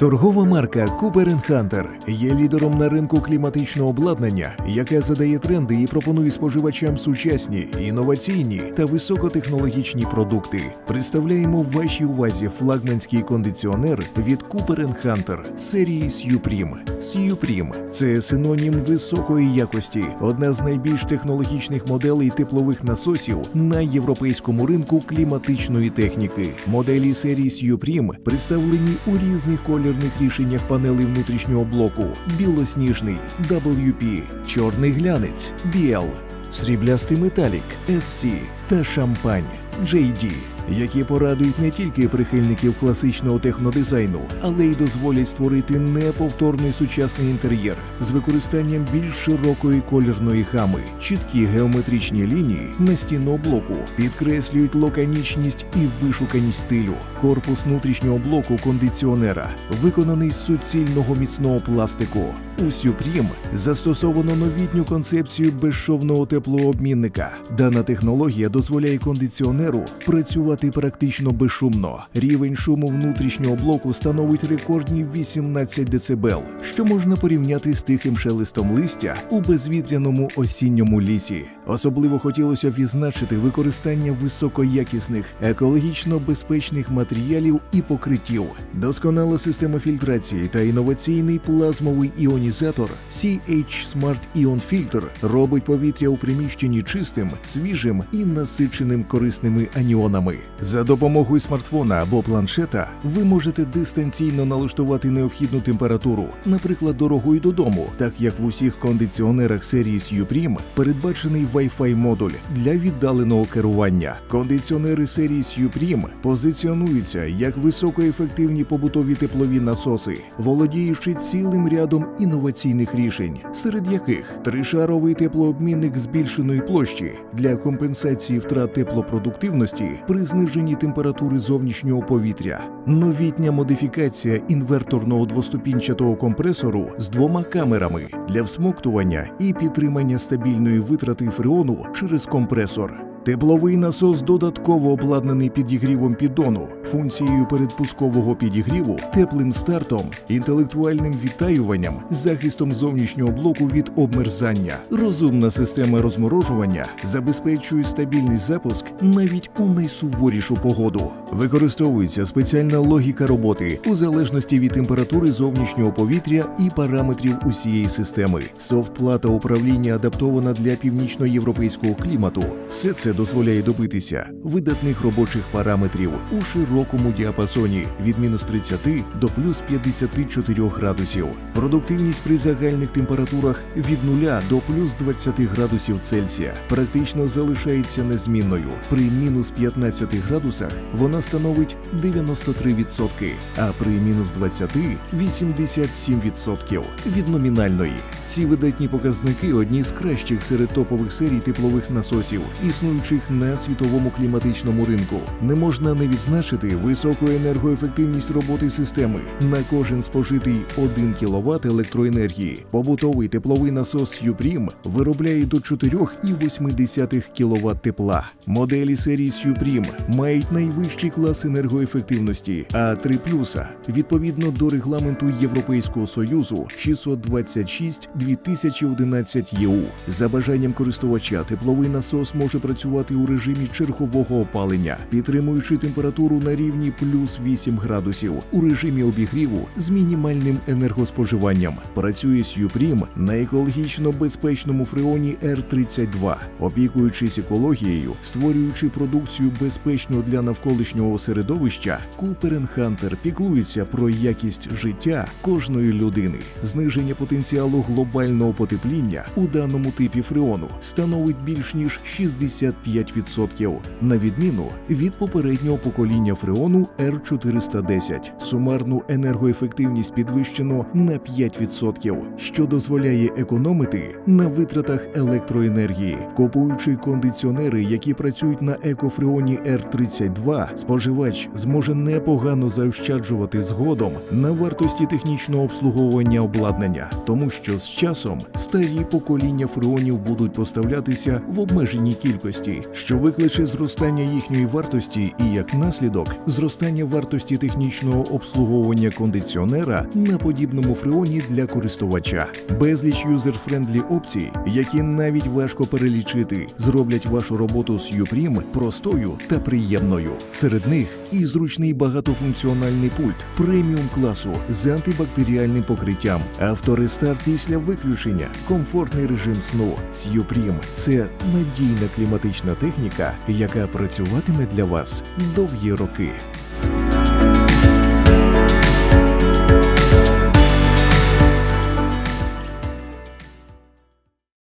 Торгова марка Cooper Hunter є лідером на ринку кліматичного обладнання, яке задає тренди і пропонує споживачам сучасні, інноваційні та високотехнологічні продукти. Представляємо вашій увазі флагманський кондиціонер від Cooper Hunter серії Supreme. Supreme – це синонім високої якості, одна з найбільш технологічних моделей теплових насосів на європейському ринку кліматичної техніки. Моделі серії Supreme представлені у різних колірних рішеннях панелей внутрішнього блоку: білосніжний, WP, чорний глянець, BL, сріблястий металік, SC та шампань. JD, які порадують не тільки прихильників класичного технодизайну, але й дозволять створити неповторний сучасний інтер'єр з використанням більш широкої колірної гами. Чіткі геометричні лінії на стінного блоку підкреслюють лаконічність і вишуканість стилю. Корпус внутрішнього блоку кондиціонера виконаний з суцільного міцного пластику. У застосовано новітню концепцію безшовного теплообмінника. Дана технологія дозволяє кондиціонеру працювати практично безшумно. Рівень шуму внутрішнього блоку становить рекордні 18 дБ, що можна порівняти з тихим шелестом листя у безвітряному осінньому лісі. Особливо хотілося відзначити використання високоякісних, екологічно безпечних матеріалів і покриттів, досконала система фільтрації та інноваційний плазмовий іонізатор CH Smart Ion Filter робить повітря у приміщенні чистим, свіжим і насиченим корисними аніонами. За допомогою смартфона або планшета ви можете дистанційно налаштувати необхідну температуру, наприклад, дорогою додому, так як в усіх кондиціонерах серії Supreme передбачений Wi-Fi модуль для віддаленого керування. Кондиціонери серії Supreme позиціонуються як високоефективні побутові теплові насоси, володіючи цілим рядом інноваційних рішень, серед яких тришаровий теплообмінник збільшеної площі для компенсації втрат теплопродуктивності при зниженні температури зовнішнього повітря, новітня модифікація інверторного двоступінчатого компресору з двома камерами для всмоктування і підтримання стабільної витрати фреону через компресор. Тепловий насос додатково обладнаний підігрівом піддону, функцією передпускового підігріву, теплим стартом, інтелектуальним відтаюванням, захистом зовнішнього блоку від обмерзання. Розумна система розморожування забезпечує стабільний запуск навіть у найсуворішу погоду. Використовується спеціальна логіка роботи у залежності від температури зовнішнього повітря і параметрів усієї системи. Софт-плата управління адаптована для північноєвропейського клімату. Все це дозволяє добитися видатних робочих параметрів у широкому діапазоні від мінус 30 до плюс 54 градусів. Продуктивність при загальних температурах від 0 до плюс 20 градусів Цельсія практично залишається незмінною. При мінус 15 градусах вона становить 93%, а при мінус 20 – 87% від номінальної. Ці видатні показники одні з кращих серед топових серій теплових насосів, існуючих на світовому кліматичному ринку. Не можна не відзначити високу енергоефективність роботи системи на кожен спожитий 1 кВт електроенергії. Побутовий тепловий насос Supreme виробляє до 4,8 кВт тепла. Моделі серії Supreme мають найвищий клас енергоефективності А3+, відповідно до регламенту Європейського союзу 626 2011 ЄУ. За бажанням користувача тепловий насос може працювати у режимі чергового опалення, підтримуючи температуру на рівні плюс 8 градусів у режимі обігріву з мінімальним енергоспоживанням. Працює Supreme на екологічно безпечному фреоні R32, опікуючись екологією, створюючи продукцію безпечну для навколишнього середовища. Cooper Hunter піклується про якість життя кожної людини. Зниження потенціалу глобального потепління у даному типі фреону становить більш ніж 65%, на відміну від попереднього покоління фреону R410. Сумарну енергоефективність підвищено на 5%, що дозволяє економити на витратах електроенергії. Купуючи кондиціонери, які працюють на екофреоні R32, споживач зможе непогано заощаджувати згодом на вартості технічного обслуговування обладнання, тому що з часом старі покоління фреонів будуть поставлятися в обмеженій кількості. Якості, що викличе зростання їхньої вартості і як наслідок зростання вартості технічного обслуговування кондиціонера на подібному фреоні для користувача. Безліч юзер-френдлі опцій, які навіть важко перелічити, зроблять вашу роботу з Upreme простою та приємною. Серед них і зручний багатофункціональний пульт преміум класу з антибактеріальним покриттям, авторестарт після виключення, комфортний режим сну. С'юпрім це надійна кліматична техніка, яка працюватиме для вас довгі роки.